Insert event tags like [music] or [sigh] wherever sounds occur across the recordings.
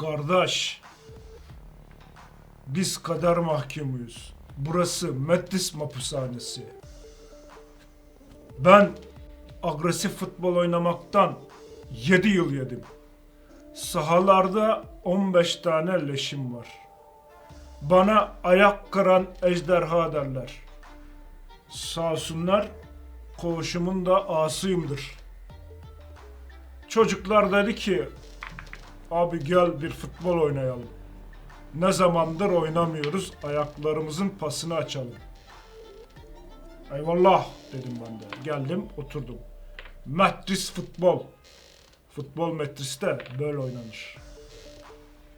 Kardeş. Biz kader mahkumuyuz. Burası Metris mapushanesi. Ben agresif futbol oynamaktan 7 yıl yedim. Sahalarda 15 tane leşim var. Bana ayak kıran ejderha derler. Sağ olsunlar koğuşumun da asıyımdır. Çocuklar dedi ki abi gel bir futbol oynayalım. Ne zamandır oynamıyoruz ayaklarımızın pasını açalım. Eyvallah dedim ben de. Geldim oturdum. Metris futbol. Futbol metriste böyle oynanır.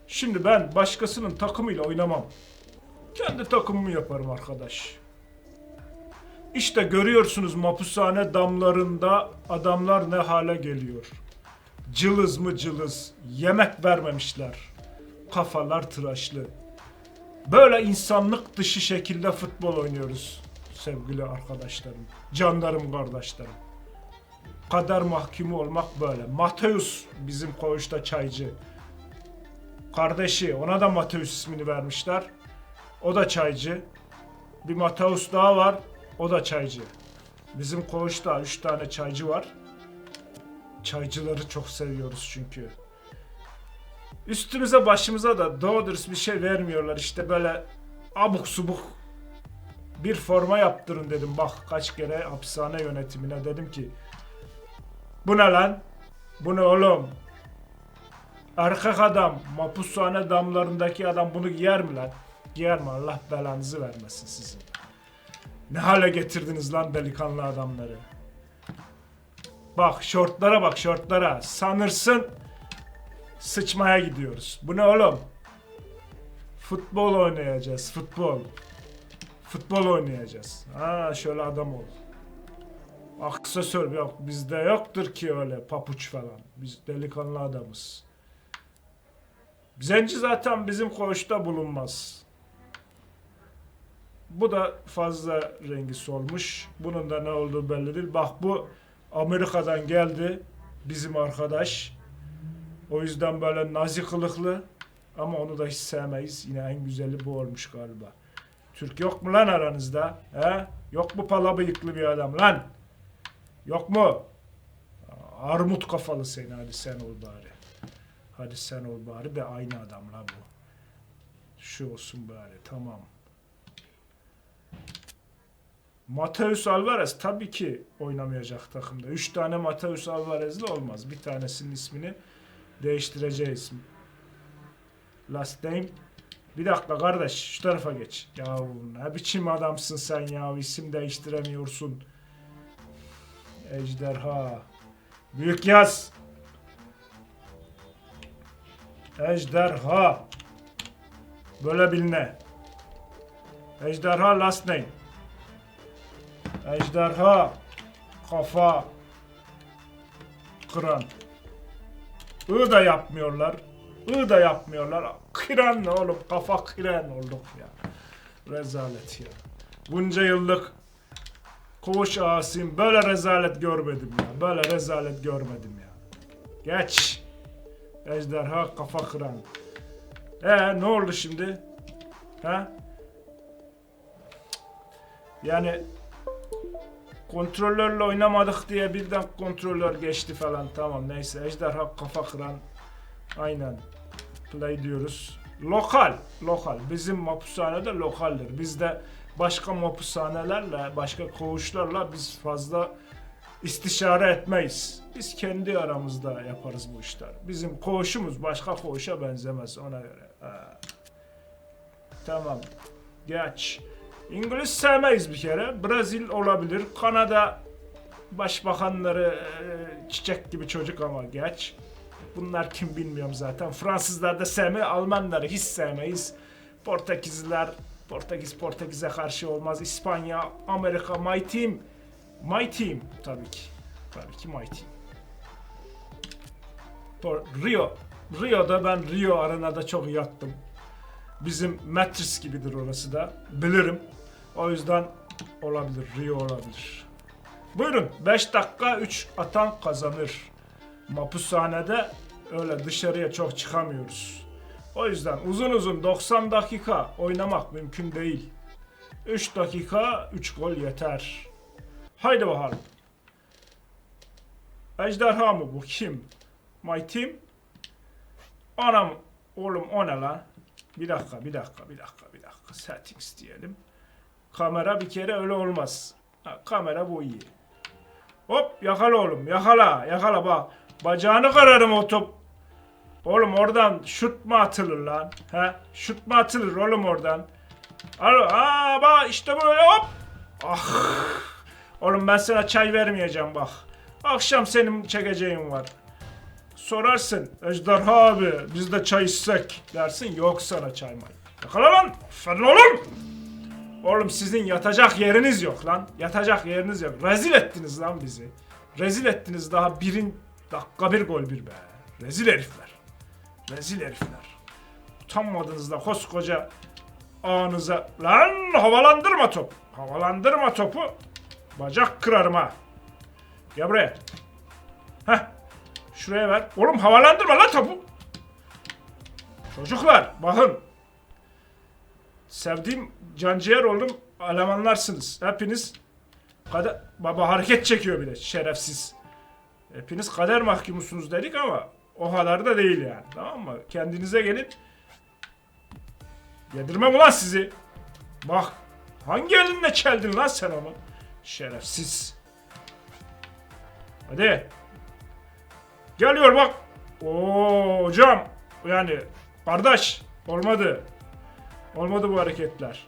Şimdi ben başkasının takımıyla oynamam. Kendi takımımı yaparım arkadaş. İşte görüyorsunuz mapushane damlarında adamlar ne hale geliyor. Cılız mı cılız, yemek vermemişler. Kafalar tıraşlı. Böyle insanlık dışı şekilde futbol oynuyoruz sevgili arkadaşlarım, canlarım kardeşlerim. Kader mahkumu olmak böyle. Mateus bizim koğuşta çaycı. Kardeşi ona da Mateus ismini vermişler. O da çaycı. Bir Mateus daha var. O da çaycı. Bizim koğuşta 3 tane çaycı var. Çaycıları çok seviyoruz çünkü. Üstümüze başımıza da doğru bir şey vermiyorlar. İşte böyle abuk subuk bir forma yaptırın dedim. Bak kaç kere hapishane yönetimine dedim ki bu ne lan? Bu ne oğlum? Erkek adam, mapushane damlarındaki adam bunu giyer mi lan? Giyer mi? Allah belanızı vermesin sizin. Ne hale getirdiniz lan delikanlı adamları? Bak şortlara bak şortlara. Sanırsın sıçmaya gidiyoruz. Bu ne oğlum? Futbol oynayacağız, futbol. Futbol oynayacağız. Ha şöyle adam ol. Aksesuar yok. Bizde yoktur ki öyle papuç falan. Biz delikanlı adamız. Zenci zaten bizim koğuşta bulunmaz. Bu da fazla rengi solmuş. Bunun da ne olduğu belli değil. Bak bu Amerika'dan geldi. Bizim arkadaş. O yüzden böyle nazi kılıklı. Ama onu da hiç sevmeyiz. Yine en güzeli bu olmuş galiba. Türk yok mu lan aranızda? He? Yok mu pala bıyıklı bir adam lan? Yok mu? Armut kafalı seni hadi sen ol bari. Hadi sen ol bari de aynı adam la bu. Şu olsun bari tamam. Mateus Alvarez tabii ki oynamayacak takımda. Üç tane Mateus Alvarez'li olmaz. Bir tanesinin ismini değiştireceğiz. Last name. Bir dakika kardeş şu tarafa geç. Ya ne biçim adamsın sen ya isim değiştiremiyorsun. Ejderha. Büyük yaz. Ejderha. Böyle biline. Ejderha last name. Ejderha. Kafa. Kıran. I da yapmıyorlar. I da yapmıyorlar. Kıran ne oğlum? Kafa kıran olduk ya. Rezalet ya. Bunca yıllık koğuş ağasıyım. Böyle rezalet görmedim ya. Böyle rezalet görmedim ya. Geç. Ejderha kafa kıran. Ee ne oldu şimdi? Ha? Yani kontrolörle oynamadık diye birden kontrolör geçti falan. Tamam neyse. Ejderha kafa kıran. Aynen. Play diyoruz. Lokal. Lokal. Bizim mapushanede lokaldir. Bizde başka mapushanelerle, başka koğuşlarla biz fazla istişare etmeyiz. Biz kendi aramızda yaparız bu işler. Bizim koğuşumuz başka koğuşa benzemez ona göre. Ha. Tamam. Geç. İngiliz sevmeyiz bir kere. Brezil olabilir. Kanada başbakanları e, çiçek gibi çocuk ama geç. Bunlar kim bilmiyorum zaten. Fransızlar da sevme, Almanları hiç sevmeyiz. Portekizliler, Portekiz Portekiz'e karşı olmaz. İspanya, Amerika, my team. My team tabii ki. Tabii ki my team. Rio. Rio'da ben Rio Arena'da çok yattım. Bizim Metris gibidir orası da. Bilirim. O yüzden olabilir. Rio olabilir. Buyurun. 5 dakika 3 atan kazanır. Mapushanede öyle dışarıya çok çıkamıyoruz. O yüzden uzun uzun 90 dakika oynamak mümkün değil. 3 dakika 3 gol yeter. Haydi bakalım. Ejderha mı bu? Kim? My team? Anam oğlum o ne lan? Bir dakika, bir dakika, bir dakika, bir dakika. Settings diyelim. Kamera bir kere öyle olmaz. Ha, kamera bu iyi. Hop yakala oğlum yakala yakala bak. Bacağını kırarım o top. Oğlum oradan şut mu atılır lan? He? Şut mu atılır oğlum oradan? Alo, aa bak işte böyle hop. Ah. Oğlum ben sana çay vermeyeceğim bak. Akşam senin çekeceğin var. Sorarsın Ejderha abi biz de çay içsek dersin yok sana çay may. Yakala lan. Aferin oğlum. Oğlum sizin yatacak yeriniz yok lan. Yatacak yeriniz yok. Rezil ettiniz lan bizi. Rezil ettiniz daha birin dakika bir gol bir be. Rezil herifler. Rezil herifler. Utanmadınız da koskoca ağınıza. Lan havalandırma top. Havalandırma topu. Bacak kırarım ha. Gel buraya. Heh. Şuraya ver. Oğlum havalandırma lan topu. Çocuklar bakın. Sevdiğim canciğer oğlum elemanlarsınız. Hepiniz kader... Baba hareket çekiyor bile şerefsiz. Hepiniz kader mahkumusunuz dedik ama o kadar da değil yani. Tamam mı? Kendinize gelin. Yedirmem ulan sizi. Bak. Hangi elinle çeldin lan sen onu? Şerefsiz. Hadi. Geliyor bak. Oo hocam. Yani kardeş olmadı. Olmadı bu hareketler.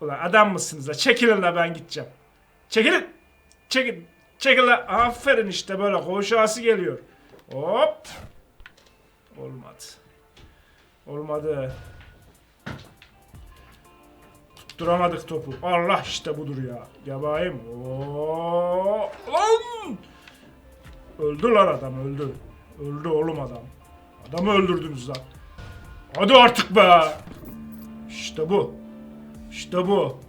Ulan adam mısınız da çekilin la ben gideceğim. Çekilin. Çekil. Çekil la. Aferin işte böyle koşası geliyor. Hop. Olmadı. Olmadı. Tutturamadık topu. Allah işte budur ya. Yabayım. Oo. Öldü lan adam öldü. Öldü oğlum adam. Adamı öldürdünüz lan. Hadi artık be. İşte bu. İşte bu.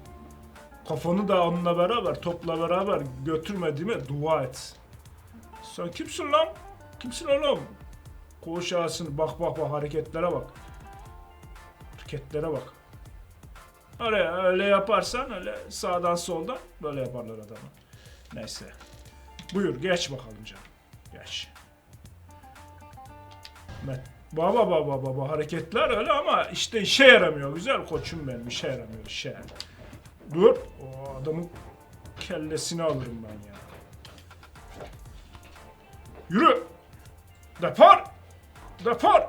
Kafanı da onunla beraber, topla beraber götürmediğime dua et. Sen kimsin lan? Kimsin oğlum? Koğuş ağasını bak bak bak hareketlere bak. Hareketlere bak. Öyle, öyle yaparsan öyle sağdan soldan böyle yaparlar adamı. Neyse. Buyur geç bakalım canım. Geç. Met. Baba baba baba hareketler öyle ama işte işe yaramıyor. Güzel koçum benim işe yaramıyor işe. Dur. O adamın kellesini alırım ben ya. Yürü. Depar. Depar.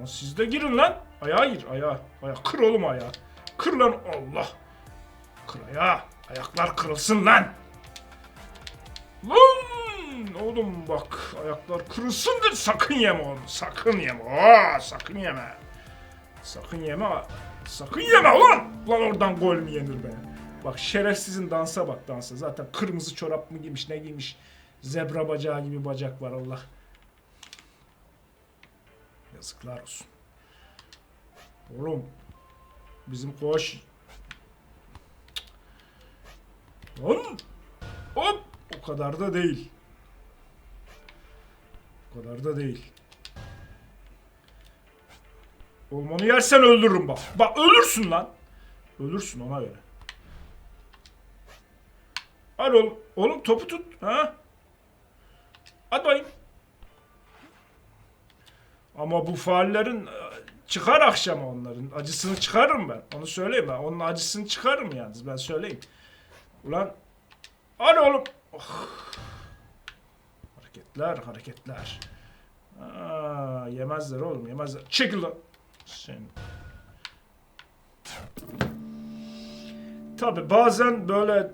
Lan siz de girin lan. Ayağa gir ayağa. Ayağa kır oğlum ayağı. Kır lan Allah. Kır ayağı. Ayaklar kırılsın lan. Lan oğlum bak ayaklar kırılsın da sakın yeme onu. Sakın yeme. Aa, sakın yeme. Sakın yeme. Sakın yeme ulan. Lan oradan gol mü yenir be? Bak şerefsizin dansa bak dansa. Zaten kırmızı çorap mı giymiş ne giymiş. Zebra bacağı gibi bacak var Allah. Yazıklar olsun. Oğlum bizim koş Lan! Hop! O kadar da değil. O kadar da değil. Onu yersen öldürürüm bak. Bak ölürsün lan. Ölürsün ona göre. Hadi oğlum. Oğlum topu tut. Ha? Hadi bakayım. Ama bu faallerin e, çıkar akşama onların. Acısını çıkarırım ben. Onu söyleyeyim ben. Onun acısını çıkarırım yalnız ben söyleyeyim. Ulan hadi oğlum. Oh. Hareketler hareketler. Aa, yemezler oğlum yemezler. Çekil lan. Sen. Tabi bazen böyle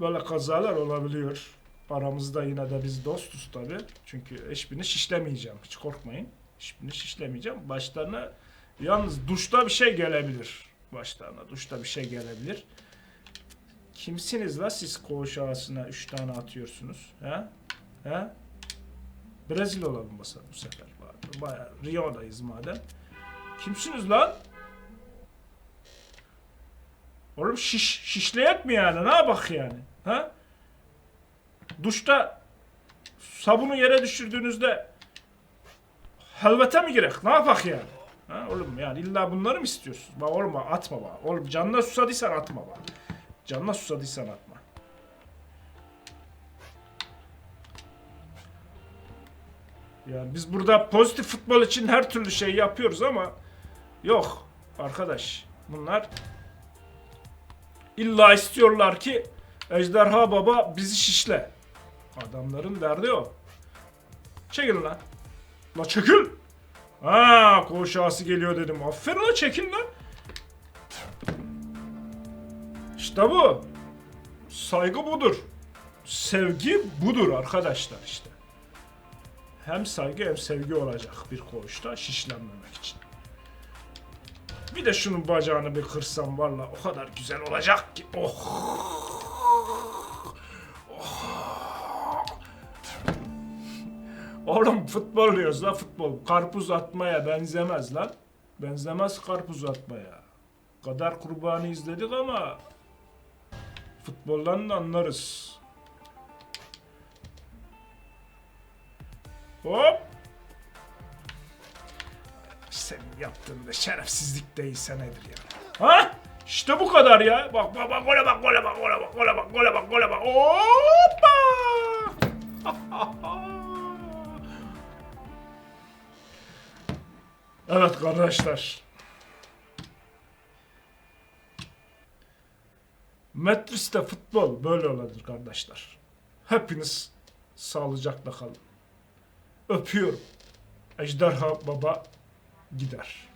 böyle kazalar olabiliyor. Aramızda yine de biz dostuz tabi. Çünkü hiçbirini şişlemeyeceğim. Hiç korkmayın. Hiçbirini şişlemeyeceğim. Başlarına yalnız duşta bir şey gelebilir. Başlarına duşta bir şey gelebilir. Kimsiniz la siz koğuş ağasına 3 tane atıyorsunuz? He? He? Brezilya olalım basalım bu sefer. Baya Rio'dayız madem. Kimsiniz lan? Oğlum şiş, şişleyek mi yani? Ne yapak yani? Ha? Duşta sabunu yere düşürdüğünüzde Helvete mi girek? Ne yapak yani? Ha oğlum yani illa bunları mı istiyorsun? Bak oğlum bak, atma bak. Oğlum canına susadıysan atma bak. Canına susadıysan atma. Yani biz burada pozitif futbol için her türlü şey yapıyoruz ama yok arkadaş. Bunlar illa istiyorlar ki Ejderha Baba bizi şişle. Adamların derdi o. Çekil lan. La çekil. Ha koğuşası geliyor dedim. Aferin la çekil lan. İşte bu. Saygı budur. Sevgi budur arkadaşlar işte. Hem saygı hem sevgi olacak bir koğuşta şişlenmemek için. Bir de şunun bacağını bir kırsam valla o kadar güzel olacak ki. Oh. Oğlum futbol diyoruz la futbol. Karpuz atmaya benzemez lan. Benzemez karpuz atmaya. Kadar kurbanı izledik ama futboldan da anlarız. Hop. Senin yaptığın da şerefsizlik değilse nedir ya? Ha? İşte bu kadar ya. Bak bak bak gole bak gole bak gole bak gole bak gole bak gole bak. Hoppa! [laughs] evet kardeşler. Metris'te futbol böyle olabilir kardeşler. Hepiniz sağlıcakla kalın. Öpüyorum. Ejderha Baba gider.